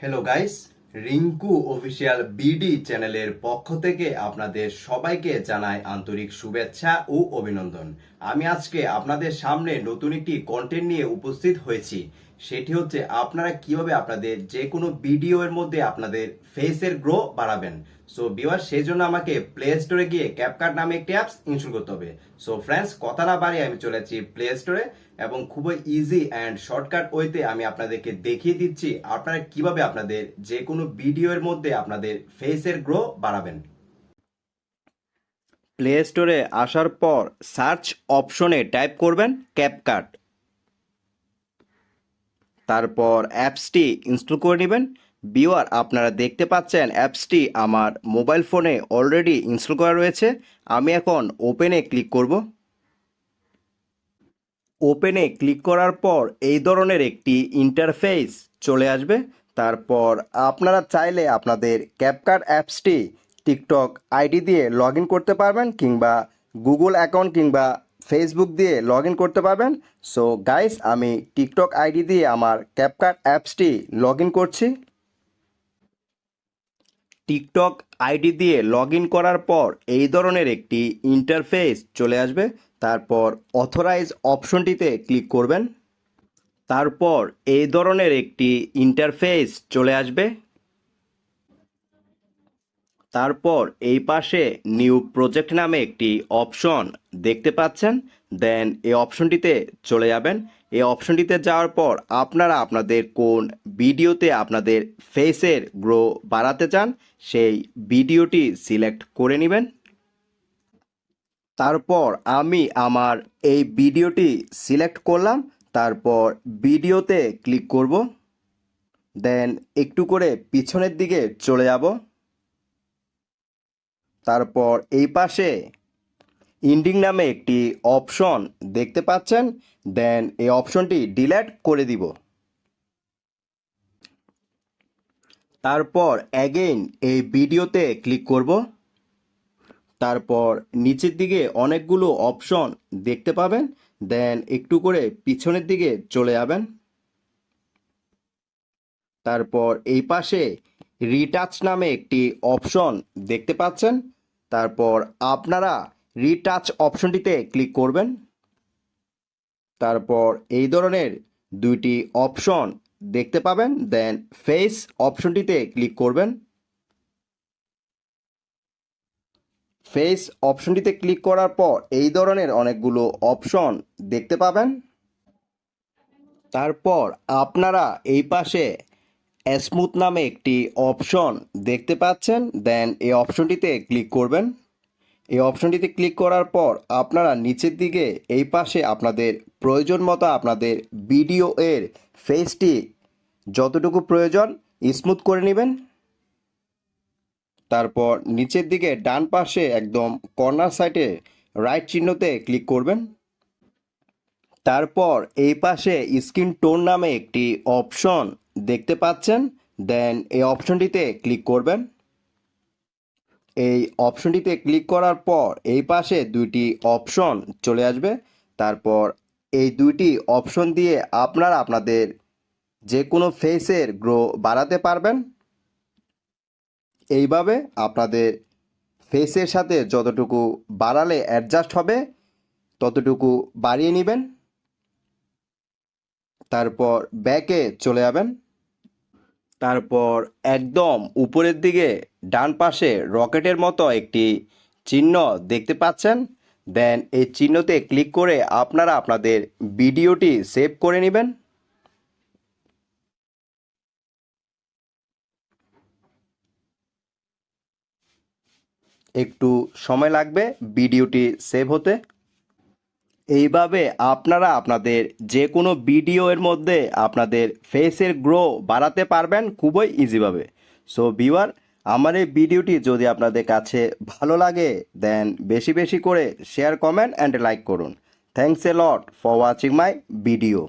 Hello guys Rinku official BD চ্যানেলের পক্ষ থেকে আপনাদের সবাইকে জানায় আন্তরিক শুভেচ্ছা ও অভিনন্দন। আমি আজকে আপনাদের সামনে নতুন একটি কন্টেন্ট নিয়ে উপস্থিত হয়েছি। সেটি হচ্ছে আপনারা কীভাবে আপনাদের যে কোনো ভিডিও এর মধ্যে আপনাদের ফেসের গ্রো বাড়াবেন। সো বিওয়ার সেই জন্য আমাকে প্লে স্টোরে গিয়ে ক্যাপকাট নামে একটি অ্যাপস ইনস্টল করতে হবে। সো ফ্রেন্ডস কথা না বাড়িয়ে আমি চলে যাচ্ছি প্লে স্টোরে এবং খুবই ইজি অ্যান্ড শর্টকাট ওয়েতে আমি আপনাদেরকে দেখিয়ে দিচ্ছি আপনারা কীভাবে আপনাদের যে কোনো ভিডিও এর মধ্যে আপনাদের ফেসের গ্রো বাড়াবেন। প্লে স্টোরে আসার পর সার্চ অপশনে টাইপ করবেন ক্যাপকাট তারপর অ্যাপসটি ইনস্টল করে নেবেন। বিওয়ার আপনারা দেখতে পাচ্ছেন অ্যাপসটি আমার মোবাইল ফোনে অলরেডি ইনস্টল করা রয়েছে। আমি এখন ওপেনে ক্লিক করব। ওপেনে ক্লিক করার পর এই ধরনের একটি ইন্টারফেস চলে আসবে। তারপর আপনারা চাইলে আপনাদের ক্যাপকাট অ্যাপসটি টিকটক আইডি দিয়ে লগ করতে পারবেন কিংবা গুগল অ্যাকাউন্ট কিংবা ফেসবুক দিয়ে লগ করতে পারবেন। সো গাইস আমি টিকটক আইডি দিয়ে আমার ক্যাপকাট অ্যাপসটি লগ করছি। টিকটক আইডি দিয়ে লগ করার পর এই ধরনের একটি ইন্টারফেস চলে আসবে। তারপর অথরাইজ অপশনটিতে ক্লিক করবেন। তারপর এই ধরনের একটি ইন্টারফেস চলে আসবে। তারপর এই পাশে নিউ প্রজেক্ট নামে একটি অপশন দেখতে পাচ্ছেন। দেন এই অপশনটিতে চলে যাবেন। এই অপশনটিতে যাওয়ার পর আপনারা আপনাদের কোন ভিডিওতে আপনাদের ফেসের গ্রো বাড়াতে চান, সেই ভিডিওটি সিলেক্ট করে নেবেন। তারপর আমি আমার এই ভিডিওটি সিলেক্ট করলাম। তারপর ভিডিওতে ক্লিক করব। দেন একটু করে পিছনের দিকে চলে যাব। তারপর এই পাশে ইন্ডিং নামে একটি অপশন দেখতে পাচ্ছেন, দেন এই অপশনটি ডিলেট করে দিব। তারপর অ্যাগেইন এই ভিডিওতে ক্লিক করব। তারপর নিচের দিকে অনেকগুলো অপশন দেখতে পাবেন, দেন একটু করে পিছনের দিকে চলে যাবেন। তারপর এই পাশে রিটাচ নামে একটি অপশন দেখতে পাচ্ছেন তারপর আপনারা রিটাচ অপশনটিতে ক্লিক করবেন। তারপর এই ধরনের দুইটি অপশন দেখতে পাবেন দেন ফেস অপশনটিতে ক্লিক করবেন। ফেস অপশনটিতে ক্লিক করার পর এই ধরনের অনেকগুলো অপশন দেখতে পাবেন। তারপর আপনারা এই পাশে স্মুথ নামে একটি অপশন দেখতে পাচ্ছেন দেন এই অপশনটিতে ক্লিক করবেন। এই অপশনটিতে ক্লিক করার পর আপনারা নিচের দিকে এই পাশে আপনাদের প্রয়োজন মতো আপনাদের ভিডিও এর ফেসটি যতটুকু প্রয়োজন স্মুথ করে নেবেন। তারপর নিচের দিকে ডান পাশে একদম কর্নার সাইডে রাইট চিহ্নতে ক্লিক করবেন। তারপর এই পাশে স্ক্রিন টোন নামে একটি অপশন দেখতে পাচ্ছেন দেন এই অপশনটিতে ক্লিক করবেন। এই অপশনটিতে ক্লিক করার পর এই পাশে দুইটি অপশন চলে আসবে। তারপর এই দুইটি অপশন দিয়ে আপনারা আপনাদের যে কোনো ফেসের গ্রো বাড়াতে পারবেন। এইভাবে আপনাদের ফেসের সাথে যতটুকু বাড়ালে অ্যাডজাস্ট হবে, ততটুকু বাড়িয়ে নেবেন। তারপর ব্যাকে চলে যাবেন। তারপর একদম উপরের দিকে ডান পাশে রকেটের মতো একটি চিহ্ন দেখতে পাচ্ছেন। দেন এই চিহ্নতে ক্লিক করে আপনারা আপনাদের ভিডিওটি সেভ করে নেবেন। একটু সময় লাগবে ভিডিওটি সেভ হতে। এইভাবে আপনারা আপনাদের যে কোনো ভিডিও এর মধ্যে আপনাদের ফেসের গ্রো বাড়াতে পারবেন খুবই ইজিভাবে সো ভিউয়ার আমার এই ভিডিওটি যদি আপনাদের কাছে ভালো লাগে দেন বেশি বেশি করে শেয়ার কমেন্ট অ্যান্ড লাইক করুন। Thanks a lot for watching my video